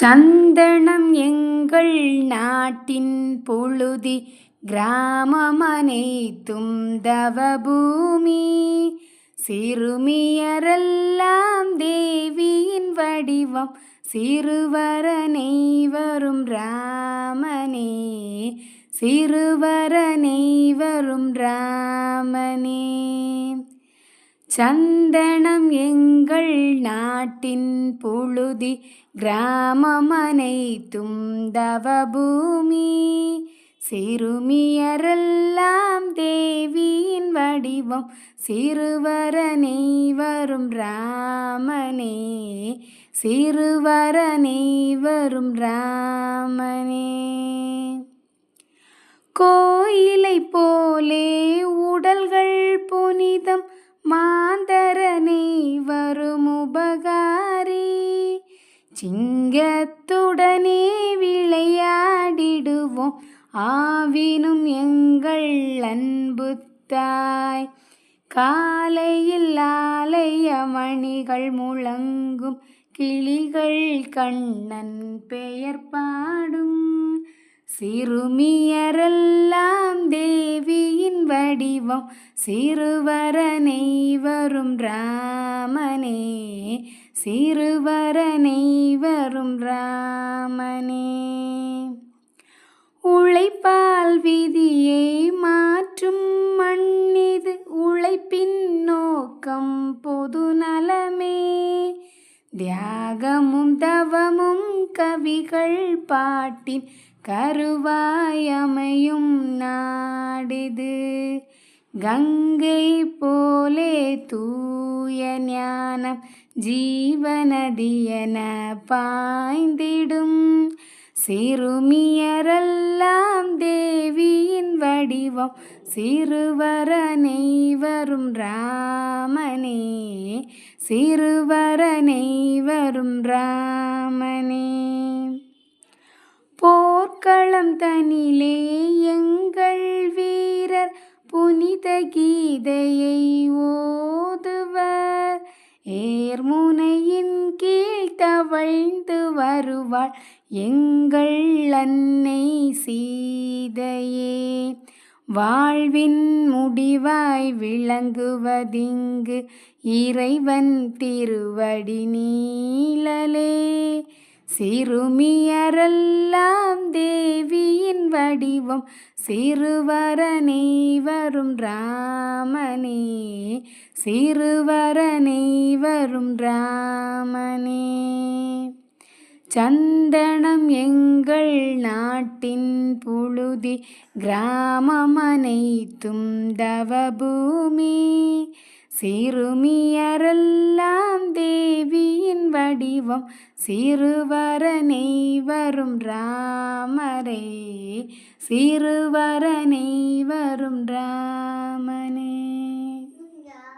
சந்தனம் எங்கள் நாட்டின் புழுதி கிராமமனைத்தும் தவபூமி சிறுமியரெல்லாம் தேவியின் வடிவம் சிறுவரனை வரும் ராமனே. சிறுவரனை வரும் ராமனே. சந்தனம் எங்கள் நாட்டின் புழுதி கிராமமனைத்தும் தவபூமி சிறுமியரெல்லாம் தேவியின் வடிவம் சிறுவரனை வரும் ராமனே. சிறுவரனை வரும் ராமனே. கோயிலை போலே உபகாரி. சிங்கத்துடனே விளையாடிடுவோம். ஆவினும் எங்கள் அன்பு தாய். காலையில் ஆலய மணிகள் முழங்கும் கிளிகள் கண்ணன் பெயர் சிறுமியரெல்லாம் தேவியின் வடிவம். சிறுவரனை வரும் ராமனே சிறுவரனை வரும் ராமனே. உழைப்பால் விதியை மாற்றும் மண்ணிது உழைப்பின் நோக்கம் பொது நலமே. தியாகமும் தவமும் கவிகள் பாட்டின் கருவாயமையும் நாடிது. கங்கை போலே தூய ஞானம் ஜீவநதியன பாய்ந்திடும். சிறுமியரெல்லாம் தேவியின் வடிவம். சிறுவரனை வரும் ராமனே. சிறுவரனை வரும் ராமனே. போர்க்களம் தனிலே எங்கள் வீரர் புனித கீதையை ஓதுவர். ஏர்முனையின் கீழ் தவழ்ந்து வருவாள் எங்கள் அன்னை சீதையே. வாழ்வின் முடிவாய் விளங்குவதிங்கு இறைவன் திருவடி நீழலே சிறுமியரெல்லாம் தேவியின் வடிவம். சிறுவரனை வரும் ராமனே சிறுவரனை வரும் ராமனே. சந்தனம் எங்கள் நாட்டின் புழுதி கிராமம் அனைத்தும் தவபூமி. சிறுமியரெல்லாம் வடிவம் சிறுவரனை வரும் ராமரே சிறுவரனை வரும் ராமனே.